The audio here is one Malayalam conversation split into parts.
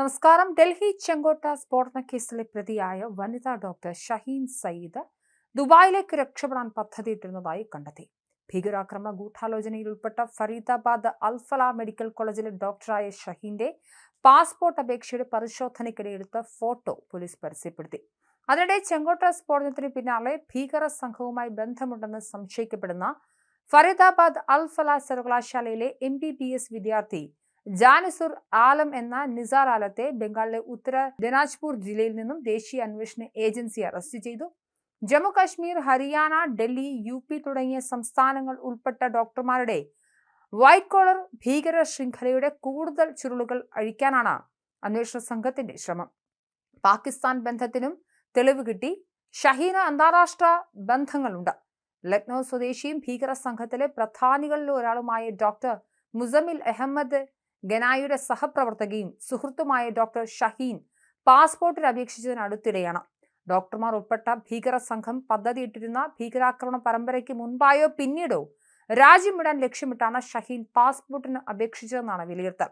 നമസ്കാരം. ഡൽഹി ചെങ്കോട്ട സ്ഫോടന കേസിലെ പ്രതിയായ വനിതാ ഡോക്ടർ ഷഹീൻ സയ്യിദ് ദുബായിലേക്ക് രക്ഷപ്പെടാൻ പദ്ധതിയിട്ടിരുന്നതായി കണ്ടെത്തി. ഭീകരാക്രമണ ഗൂഢാലോചനയിൽ ഉൾപ്പെട്ട ഫരീദാബാദ് അൽഫല മെഡിക്കൽ കോളേജിലെ ഡോക്ടറായ ഷഹീന്റെ പാസ്പോർട്ട് അപേക്ഷയുടെ പരിശോധനയ്ക്കിടെ എടുത്ത ഫോട്ടോ പോലീസ് പരസ്യപ്പെടുത്തി. അതിനിടെ ചെങ്കോട്ട സ്ഫോടനത്തിന് പിന്നാലെ ഭീകര സംഘവുമായി ബന്ധമുണ്ടെന്ന് സംശയിക്കപ്പെടുന്ന ഫരീദാബാദ് അൽഫല സർവകലാശാലയിലെ എം ബി ബി എസ് വിദ്യാർത്ഥി ജാനിസുർ ആലം എന്ന നിസാർ ആലത്തെ ബംഗാളിലെ ഉത്തര ദിനാജ്പൂർ ജില്ലയിൽ നിന്നും ദേശീയ അന്വേഷണ ഏജൻസി അറസ്റ്റ് ചെയ്തു. ജമ്മു കാശ്മീർ ഹരിയാന ഡൽഹി യു പി തുടങ്ങിയ സംസ്ഥാനങ്ങൾ ഉൾപ്പെട്ട ഡോക്ടർമാരുടെ വൈറ്റ് കോളർ ഭീകര ശൃംഖലയുടെ കൂടുതൽ ചുരുളുകൾ അഴിക്കാനാണ് അന്വേഷണ സംഘത്തിന്റെ ശ്രമം. പാകിസ്ഥാൻ ബന്ധത്തിനും തെളിവ് കിട്ടി. ഷഹീന അന്താരാഷ്ട്ര ബന്ധങ്ങളുണ്ട്. ലക്നൗ സ്വദേശിയും ഭീകര സംഘത്തിലെ പ്രധാനികളിൽ ഒരാളുമായ ഡോക്ടർ മുസമിൽ അഹമ്മദ് ഗനായിയുടെ സഹപ്രവർത്തകയും സുഹൃത്തുമായ ഡോക്ടർ ഷഹീൻ പാസ്പോർട്ടിൽ അപേക്ഷിച്ചതിനടുത്തിടെയാണ്. ഡോക്ടർമാർ ഉൾപ്പെട്ട ഭീകര സംഘം പദ്ധതിയിട്ടിരുന്ന ഭീകരാക്രമണ പരമ്പരയ്ക്ക് മുൻപായോ പിന്നീടോ രാജ്യം വിടാൻ ലക്ഷ്യമിട്ടാണ് ഷഹീൻ പാസ്പോർട്ടിന് അപേക്ഷിച്ചതെന്നാണ് വിലയിരുത്തൽ.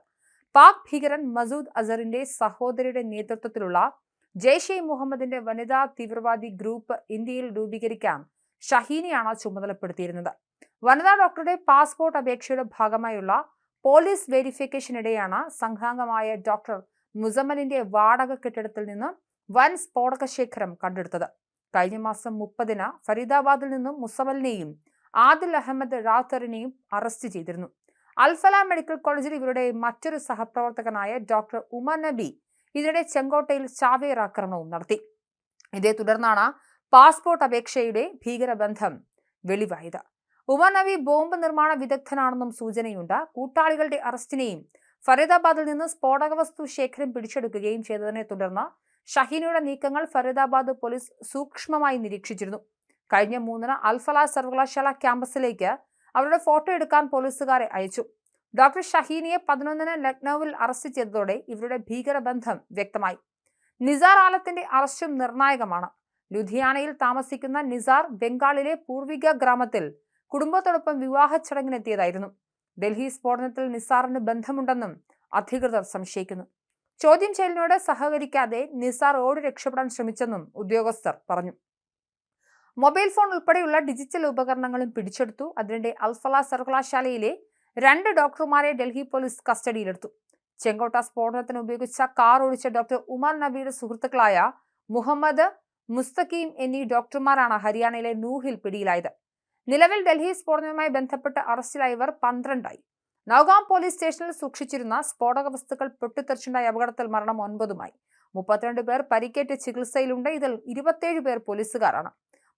പാക് ഭീകരൻ മസൂദ് അസറിന്റെ സഹോദരിയുടെ നേതൃത്വത്തിലുള്ള ജെയ്ഷെ മുഹമ്മദിന്റെ വനിതാ തീവ്രവാദി ഗ്രൂപ്പ് ഇന്ത്യയിൽ രൂപീകരിക്കാൻ ഷഹീനെയാണ് ചുമതലപ്പെടുത്തിയിരുന്നത്. വനിതാ ഡോക്ടറുടെ പാസ്പോർട്ട് അപേക്ഷയുടെ ഭാഗമായുള്ള പോലീസ് വെരിഫിക്കേഷനിടെയാണ് സംഘാംഗമായ ഡോക്ടർ മുസമ്മലിന്റെ വാടക കെട്ടിടത്തിൽ നിന്ന് വൻ സ്ഫോടക ശേഖരം കണ്ടെടുത്തത്. കഴിഞ്ഞ മാസം മുപ്പതിന് ഫരീദാബാദിൽ നിന്നും മുസമലിനെയും ആദിൽ അഹമ്മദ് റാത്തറിനെയും അറസ്റ്റ് ചെയ്തിരുന്നു. അൽഫല മെഡിക്കൽ കോളേജിൽ ഇവരുടെ മറ്റൊരു സഹപ്രവർത്തകനായ ഡോക്ടർ ഉമർ നബി ഇതിനിടെ ചെങ്കോട്ടയിൽ ചാവേർ ആക്രമണവും നടത്തി. ഇതേ തുടർന്നാണ് പാസ്പോർട്ട് അപേക്ഷയുടെ ഭീകരബന്ധം വെളിവായത്. ഉമർ നബി ബോംബ് നിർമ്മാണ വിദഗ്ധനാണെന്നും സൂചനയുണ്ട്. കൂട്ടാളികളുടെ അറസ്റ്റിനെയും ഫരീദാബാദിൽ നിന്ന് സ്ഫോടക വസ്തു ശേഖരം പിടിച്ചെടുക്കുകയും ചെയ്തതിനെ തുടർന്ന് ഷഹീനയുടെ നീക്കങ്ങൾ ഫരീദാബാദ് പോലീസ് സൂക്ഷ്മമായി നിരീക്ഷിച്ചിരുന്നു. കഴിഞ്ഞ മൂന്നിന് അൽഫല സർവകലാശാല ക്യാമ്പസിലേക്ക് അവരുടെ ഫോട്ടോ എടുക്കാൻ പോലീസുകാരെ അയച്ചു. ഡോക്ടർ ഷഹീനിയെ പതിനൊന്നിന് ലക്നൌവിൽ അറസ്റ്റ് ചെയ്തതോടെ ഇവരുടെ ഭീകരബന്ധം വ്യക്തമായി. നിസാർ ആലത്തിന്റെ അറസ്റ്റും നിർണായകമാണ്. ലുധിയാനയിൽ താമസിക്കുന്ന നിസാർ ബംഗാളിലെ പൂർവിക ഗ്രാമത്തിൽ കുടുംബത്തോടൊപ്പം വിവാഹ ചടങ്ങിനെത്തിയതായിരുന്നു. ഡൽഹി സ്ഫോടനത്തിൽ നിസാറിന് ബന്ധമുണ്ടെന്നും അധികൃതർ സംശയിക്കുന്നു. ചോദ്യം ചെയ്യലിനോട് സഹകരിക്കാതെ നിസാർ ഓടി രക്ഷപ്പെടാൻ ശ്രമിച്ചെന്നും ഉദ്യോഗസ്ഥർ പറഞ്ഞു. മൊബൈൽ ഫോൺ ഉൾപ്പെടെയുള്ള ഡിജിറ്റൽ ഉപകരണങ്ങളും പിടിച്ചെടുത്തു. അതിനിടെ അൽഫല സർവകലാശാലയിലെ രണ്ട് ഡോക്ടർമാരെ ഡൽഹി പോലീസ് കസ്റ്റഡിയിലെടുത്തു. ചെങ്കോട്ട സ്ഫോടനത്തിന് ഉപയോഗിച്ച കാർ ഓടിച്ച ഡോക്ടർ ഉമർ നബിയുടെ സുഹൃത്തുക്കളായ മുഹമ്മദ് മുസ്തഖീം എന്നീ ഡോക്ടർമാരാണ് ഹരിയാനയിലെ നൂഹിൽ പിടിയിലായത്. നിലവിൽ ഡൽഹി സ്ഫോടനവുമായി ബന്ധപ്പെട്ട് അറസ്റ്റിലായവർ പന്ത്രണ്ടായി. നൌഗാം പോലീസ് സ്റ്റേഷനിൽ സൂക്ഷിച്ചിരുന്ന സ്ഫോടക വസ്തുക്കൾ പൊട്ടിത്തെറിച്ചുണ്ടായ അപകടത്തിൽ മരണം ഒൻപതുമായി. മുപ്പത്തിരണ്ട് പേർ പരിക്കേറ്റ് ചികിത്സയിലുണ്ട്. ഇതിൽ ഇരുപത്തിയേഴ് പേർ പോലീസുകാരാണ്.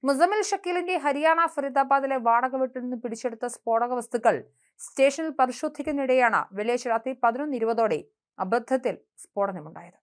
മുസമിൽ ഷക്കീലിന്റെ ഹരിയാന ഫരീദാബാദിലെ വാടക വീട്ടിൽ നിന്ന് പിടിച്ചെടുത്ത സ്ഫോടക വസ്തുക്കൾ സ്റ്റേഷനിൽ പരിശോധിക്കുന്നതിനിടെയാണ് വെള്ളിയാഴ്ച രാത്രി പതിനൊന്ന് ഇരുപതോടെ അബദ്ധത്തിൽ സ്ഫോടനമുണ്ടായത്.